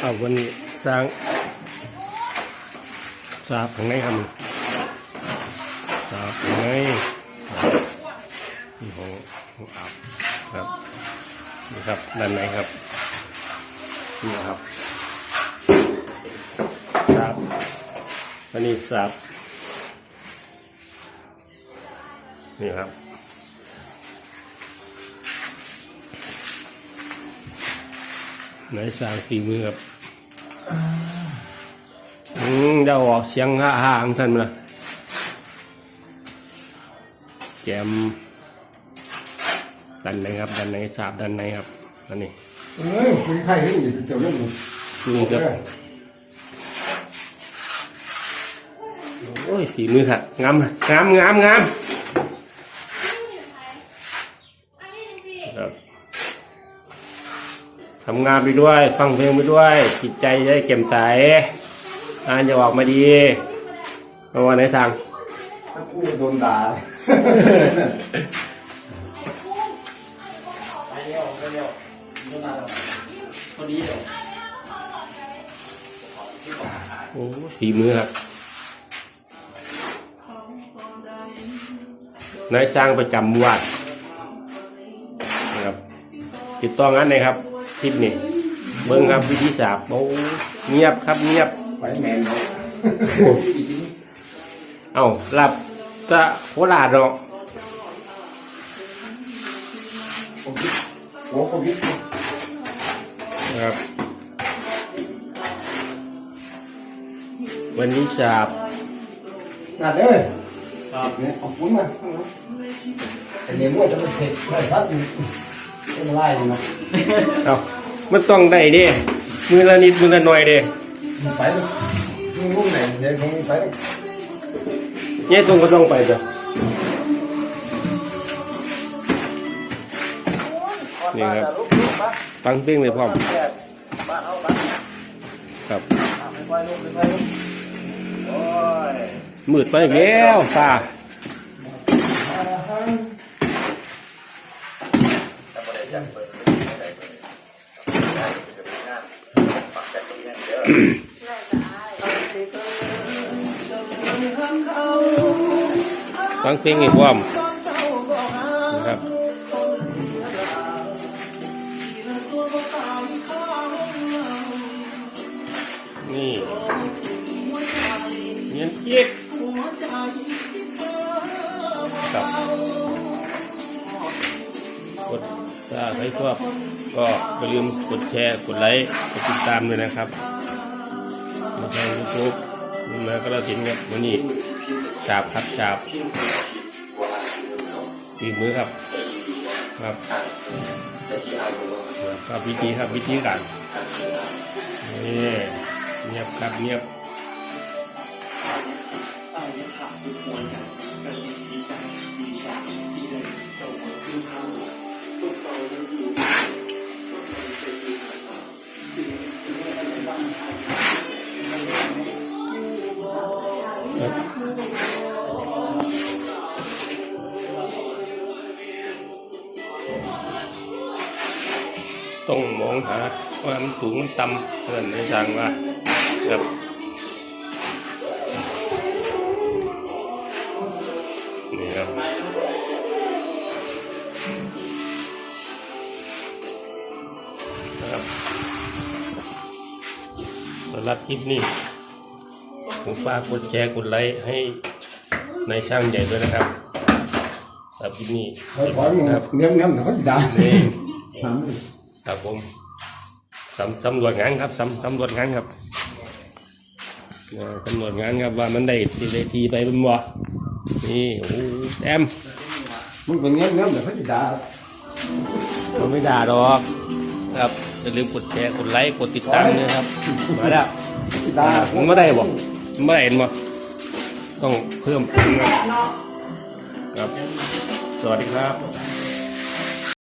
เอาวันนี้สร้างสาบข้างในครับสาบข้างในนี่ของของอาบครับนี่ครับด้านในครับนี่ครับสาบอันนี้สาบนี่ครับ ไหนสร้างฝีมือครับอืมเดาออกเสียงฮ่าฮ่าอังสันมาแจมดันในครับ ดันในสาบดันในครับอันนี้เอ้ยคุณไทยนี่เจ้าเรื่องนี้นี่ครับโอ้ยฝีมือค่ะงามงามงามงาม ทำงานไปด้วย ฟังเพลงไปด้วย จิตใจจะได้แจ่มใสงานจะออกมาดีเมื่อวานไหนสั่งสักครู่โดนด่าไปเร็วไปเร็วเดี๋ยวมาแล้วพอดีเดี๋ยวโอ้ฝีมือครับนายสร้างประจำวัดนะครับติดต่องานเลยครับ คลิปนี้เบิ้งครับวิธีสาบโอ้เงียบครับเงียบไฟแมนเนาะเอ้าหลับจะโคราชเนาะโอ้โหวิทนะครับวันนี้สาบนั่นเอ้ยเนี่ยเอาปุ้นมาไอ้เนี่ยมั่วจะมาเสร็จไม่ซัด เป็นไล่เนาะเอ้ามันต้องได้เด้มือละนิดมือละหน่อยเด้ไปเลยมึงมุ่งไหนเดี๋ยวคงไปเลยเนี่ยตรงก็ต้องไปจ้ะนี่ครับฟังเพลงเลยพร้อมบ้านเอาบ้านครับไปไปลูกไปไปลูกโอ้ยมืดไปอีกแล้วฟ้า จะบ่ได้จังเปิดไม่ได้เปิดจะไปงานปักแต่ตัวอย่างเดียว ฟังเพลงให้พร้อมนะครับนี่เงี้ยนเจี๊ยบครับกดถ้าใครชอบก็อย่าลืมกดแชร์ กดไลค์ กดติดตามด้วยนะครับ ในยูทูบนาก็เราถินครับวันนี้ฉาบครับฉาบตีมือครับ ครับครับวิธีครับวิธีการนี่เงียบครับเงียบ ต้องมองหาว่ามันสูงมันต่ำเพื่อนในทางว่าครับนี่ครับครับสำหรับคลิปนี้ ผมฝากกดแชร์กดไลค์ให้ในายช่างใหญ่ด้วยนะครับสำหรับคลิปนี้ถอยถอยมึงเนี้ยเนี้ยเขาจะด่านี่ถามครับผมสำสำรวจงานครับสำสำรวจงานครับเอ่อสำรวจงานครับว่ามันได้ทีได้ทีไปเป็นบ่นี่โอ้โหแต้มมึงเป็นเนี้ยเนี้ยเขาจะด่ามันไม่ด่าหรอกครับอย่าลืมกดแชร์กดไลค์กดติดตามด้วยครับมาแล้ว ด่ามันไม่ได้บ่มัน ไม่ได้เห็นบ่ต้องเพิ่มครับ สวัสดีครับ